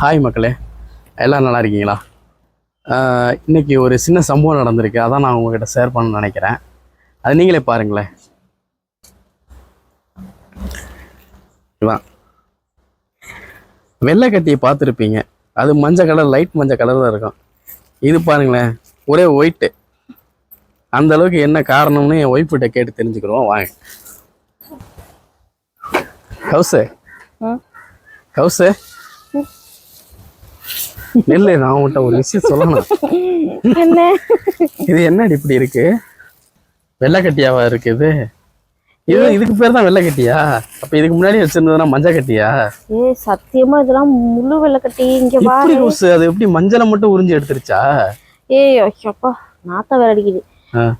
Hi மக்களே. எல்லாம் நல்லா இருக்கீங்களா? ஆஹ் இன்னைக்கு ஒரு சின்ன சம்பவம் நடந்திருக்கு. அதான் நான் உங்ககிட்ட ஷேர் பண்ண நினைக்கிறேன். அது நீங்களே பாருங்களேன். இதான் வெள்ளை கட்டியை பார்த்துருப்பீங்க. அது மஞ்சள் கலர் லைட் மஞ்சள் கலரில் இருக்கும். இது பாருங்களேன். ஒரே ஒயிட்டு அந்த அளவுக்கு என்ன காரணம்னு என் ஒய்ஃப்கிட்ட கேட்டு தெரிஞ்சுக்கிறோம். வாங்க. ஹவுஸு. ஹவுஸு? நெல்லு நான் உன்கிட்ட ஒரு விஷயம் சொல்லணும். என்ன இது என்னடி இப்படி இருக்கு? வெள்ளைக்கட்டியாவா இருக்கு இது? இது இதுக்கு பேர் தான் வெள்ளைக்கட்டியா அப்ப இதுக்கு முன்னாடி வச்சிருந்ததுன்னா மஞ்சள் கட்டியா? ஏ சத்தியமா இதெல்லாம் முழு வெள்ளை கட்டி இங்க பாரு. ஹவுஸ் அது எப்படி மஞ்சளை மட்டும் உறிஞ்சி எடுத்துருச்சா? ஏய் அப்பா நாத்தம் வேற அடிக்குது.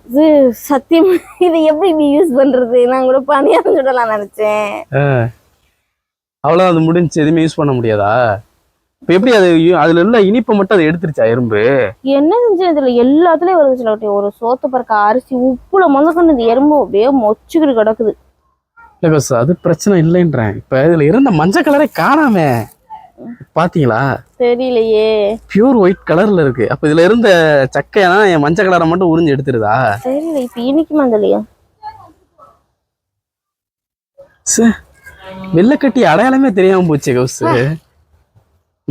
இது சத்தியமா இதை எப்படி நீ யூஸ் பண்றது? நான் கூட பணியாரம் சுடலாம் நினைச்சேன். அவ்வளோ அது முடிஞ்சு எதுவுமே யூஸ் பண்ண முடியாதா? இப்ப எப்படி அது அதுல உள்ள இனிப்பை மட்டும் அது எடுத்துருச்சா எறும்பு? என்ன செஞ்சு இதுல எல்லாத்துலயும் வருது சில. ஒரு சோத்து பறக்க அரிசி உப்புல முதற்கொண்டு இந்த எறும்பு அப்படியே மொச்சுக்கிட்டு கிடக்குது. இல்லை கோஸ் அது பிரச்சனை இல்லைன்றேன். இப்ப இதுல இருந்த மஞ்சள் கலரே காணாமே. பாத்தீங்களா? தெரியலையே. பியூர் ஒயிட் கலர்ல இருக்கு. அப்ப இதுல இருந்த சக்கையெல்லாம் என் மஞ்சள் கலரை மட்டும் உறிஞ்சி எடுத்துருதா? தெரியல இப்ப இனிக்குமா தெரியலையா ச்சே, வெள்ளைக்கட்டி அடையாளமே தெரியாம போச்சு கவுசு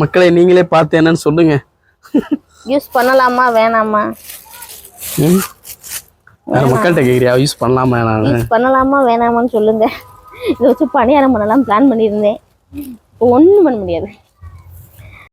மக்களை நீங்களே பார்த்து என்னன்னு சொல்லுங்க. யூஸ் பண்ணலாமா வேணாமா? மக்கள்கிட்ட கேக்குறியா? யூஸ் பண்ணலாமா யூஸ் பண்ணலாமா வேணாமான்னு சொல்லுங்க. இதை வச்சு பணியாரம் பண்ணலாம் பிளான் பண்ணியிருந்தேன். ஒன்றும் பண்ண முடியாது.